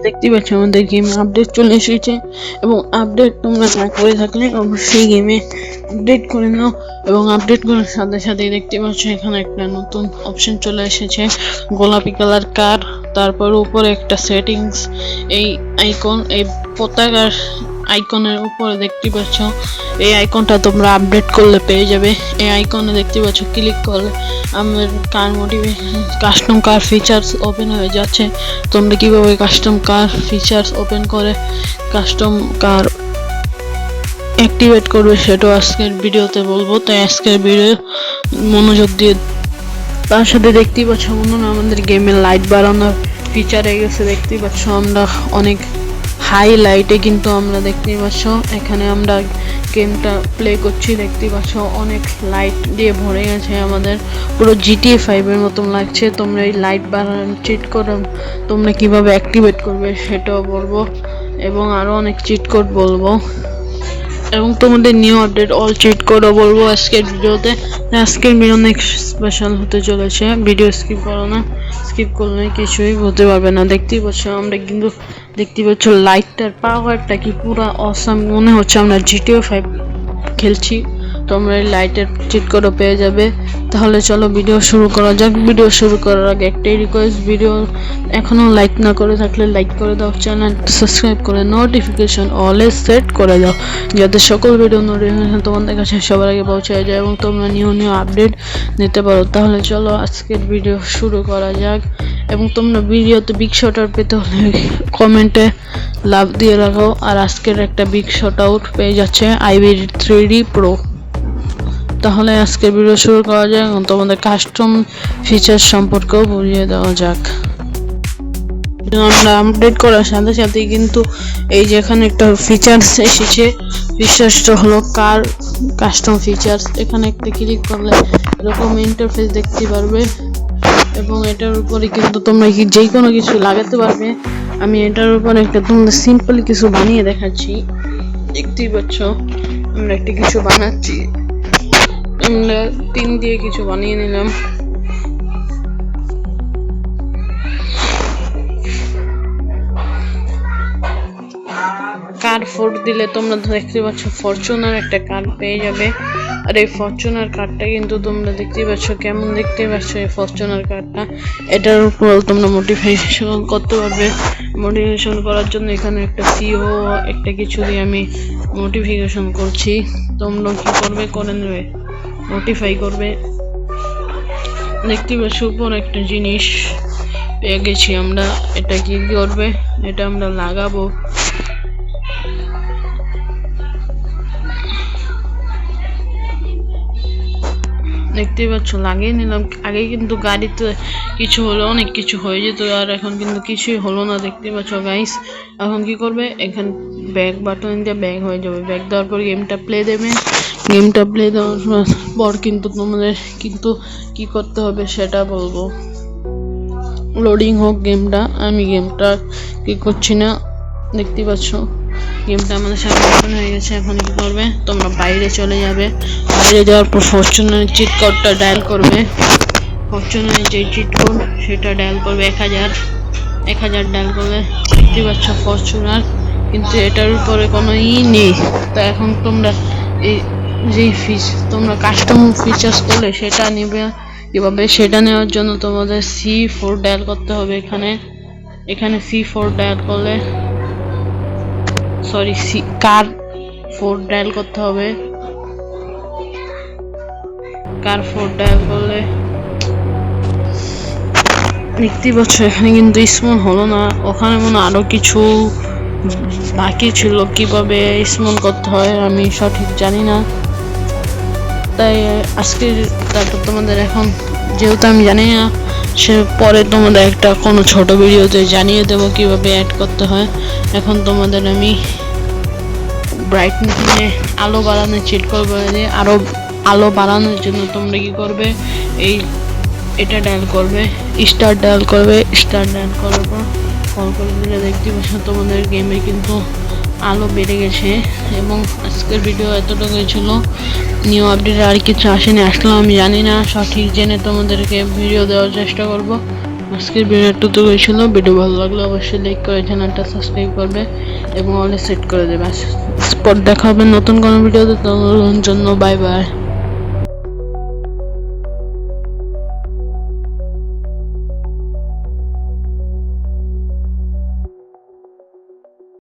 দেখতে পাচ্ছি আমাদের গেমে আপডেট চলে এসেছে এবং আপডেট তোমরা না করে থাকলে অবশ্যই গেমে আপডেট করে নাও এবং আপডেট করার সাথে সাথে দেখতে পাচ্ছ এখানে একটা নতুন অপশন চলে এসেছে, গোলাপি কালার কার তারপর উপরে একটা সেটিংস এই আইকন এই পতাকার আইকনের উপরে দেখতে পাচ্ছ। এই আইকনটা তোমরা আপডেট করলে পেয়ে যাবে। এই আইকনে দেখতে পাচ্ছ ক্লিক করলে আমার car motivation custom car features open হয়ে যাচ্ছে। তোমরা কীভাবে কাস্টম কার ফিচার্স ওপেন করে কাস্টম কার অ্যাক্টিভেট করবে সেটাও আজকের ভিডিওতে বলব। তাই আজকের ভিডিও মনোযোগ দিয়ে তার সাথে দেখতেই পাচ্ছ, বন্ধুরা আমাদের গেমের লাইট বাড়ানোর ফিচার হয়ে গেছে। দেখতেই পাচ্ছ আমরা অনেক হাই লাইটে কিন্তু আমরা দেখতে পাচ্ছ, এখানে আমরা গেমটা প্লে করছি দেখতে পাচ্ছ অনেক লাইট দিয়ে ভরে গেছে আমাদের। পুরো জিটিএ ফাইভের মতন লাগছে, তোমরা এই লাইট বাড়ানো চিট করো, তোমরা কীভাবে অ্যাক্টিভেট করবে সেটাও বলব, এবং আরও অনেক চিট কোড বলব। এবং তোমাদের নিউ আপডেট অল চিট কোডও বলব আজকের ভিডিওতে আজকের ভিডিও অনেক স্পেশাল হতে চলেছে। ভিডিও স্কিপ করো না স্কিপ করলে কিছুই হতে পারবে না। দেখতেই পাচ্ছ আমরা কিন্তু দেখতেই পাচ্ছ লাইটটার পাওয়ারটা কি পুরো অসাম মনে হচ্ছে। আমরা জিটিও ফাইভ খেলছি। তোমরা এই লাইটের চিট করে পেয়ে যাবে। তাহলে চলো ভিডিও শুরু করা যাক। ভিডিও শুরু করার আগে একটাই রিকোয়েস্ট ভিডিও এখনও লাইক না করে থাকলে লাইক করে দাও। চ্যানেল সাবস্ক্রাইব করে নোটিফিকেশন অলওয়েজ সেট করে দাও। যাতে সকল ভিডিও নোটিফিকেশন তোমাদের কাছে সবার আগে পৌঁছে যায় এবং তোমরা নিউ নিউ আপডেট নিতে পারো। তাহলে চলো আজকের ভিডিও শুরু করা যাক। এবং তোমরা ভিডিওতে বিগ শটার পেতে হলে কমেন্টে লাভ দিয়ে রাখো। আর আজকের একটা বিগ শট আউট পেয়ে যাচ্ছে আইবি থ্রি ডি প্রো তাহলে আজকে ভিডিও শুরু করা যাক এবং তোমাদের কাস্টম ফিচার সম্পর্কেও বুঝিয়ে দেওয়া যাক। আমরা আপডেট করার সাথে সাথে কিন্তু এই যে এখানে একটা ফিচার্স এসেছে। ফিচার্সটা হলো কার কাস্টম ফিচার্স এখানে একটা ক্লিক করলে এরকম ইন্টারফেস দেখতে পারবে এবং এটার উপরে কিন্তু তোমরা কি যে কোনো কিছু লাগাতে পারবে। আমি এটার উপরে একটা তোমাদের সিম্পল কিছু বানিয়ে দেখাচ্ছি। দেখতেই পাচ্ছ, আমরা একটা কিছু বানাচ্ছি। তিন দিয়ে কিছু বানিয়ে নিলাম। কার ফোর্ট দিলে তোমরা দেখতে পাচ্ছ ফরচুনার একটা কার্ড পেয়ে যাবে। আর এই ফরচুনার কার্ডটা কিন্তু তোমরা দেখতে পাচ্ছ, কেমন দেখতে পাচ্ছ এই ফরচুনার কার্ডটা? এটার উপর তোমরা মোটিভেশন করতে পারবে। মোটিভেশন করার জন্য এখানে একটা সিও একটা কিছু দিয়ে আমি মোটিফিকেশন করছি। তোমরা কি করবে, করে নেবে? নোটিফাই করবে। দেখতে পাচ্ছ উপর একটা জিনিস পেয়ে গেছি আমরা। এটা কি করবে? এটা আমরা লাগাবো। দেখতে পাচ্ছ লাগিয়ে নিলাম। আগে কিন্তু গাড়িতে কিছু হলো, অনেক কিছু হয়ে যেত, আর এখন কিন্তু কিছুই হলো না। দেখতে পাচ্ছ গাইস এখন কি করবে? এখান ব্যাগ বাটন দিয়ে ব্যাগ হয়ে যাবে। ব্যাগ দেওয়ার পর গেমটা প্লে দেবে। গেমটা প্লে দেওয়ার পর কিন্তু তোমাদের কিন্তু কি করতে হবে সেটা বলব। লোডিং হোক গেমটা আমি গেমটা কি করছি না, দেখতে পাচ্ছ। গেমটা আমাদের সামনে ওপেন হয়ে গেছে, এখন কি করবে? তোমরা বাইরে চলে যাবে। বাইরে যাওয়ার পর ফরচুনের চিট কোডটা ডায়াল করবে। ফরচুনের যে চিট কোড সেটা ডায়াল করবে এক হাজার। এক হাজার ডায়াল করলে দেখতে পাচ্ছ ফরচুনার কিন্তু এটার উপরে কোনো ই নেই। তা এখন তোমরা এই যেই ফিচ তোমরা কাস্টম ফিচার্স করলে সেটা নেবে। কীভাবে সেটা নেওয়ার জন্য তোমাদের সি ফোর ডায়াল করতে হবে এখানে। এখানে সি ফোর ডায়াল করলে sorry C car four dial করতে হবে। কার ফোর ডায়াল করলে, দেখতেই পাচ্ছ, এখানে কিন্তু স্মল হলো না। ওখানে মনে হয় আরও কিছু বাকি ছিল কীভাবে স্মল করতে হয় আমি সঠিক জানি না। তাই আজকে তারপর তোমাদের এখন, যেহেতু আমি জানি না, সে পরে তোমাদের একটা কোনো ছোট ভিডিওতে জানিয়ে দেবো কীভাবে অ্যাড করতে হয়। এখন তোমাদের আমি ব্রাইটনেসে আলো বাড়ানো চিট করব। যে আরও আলো বাড়ানোর জন্য তোমরা কি করবে? এই এটা ডায়াল করবে স্টার ডায়াল করবে স্টার ডায়াল করার পর কল করে দিলে দেখতে পাচ্ছ তোমাদের গেমে কিন্তু আলো বেড়ে গেছে এবং আজকের ভিডিও এতটুকুই ছিল। নিউ আপডেট আর কিছু আসেনি, আসলেও আমি জানি না, সঠিক জেনে তোমাদেরকে ভিডিও দেওয়ার চেষ্টা করব। আজকের ভিডিওটা তো ছিল ভিডিও ভালো লাগলে অবশ্যই লাইক করে চ্যানেলটা সাবস্ক্রাইব করবে এবং অলে সেট করে দেবে। স্পট দেখা হবে নতুন কোনো ভিডিওতে ততক্ষণের জন্য বাই বাই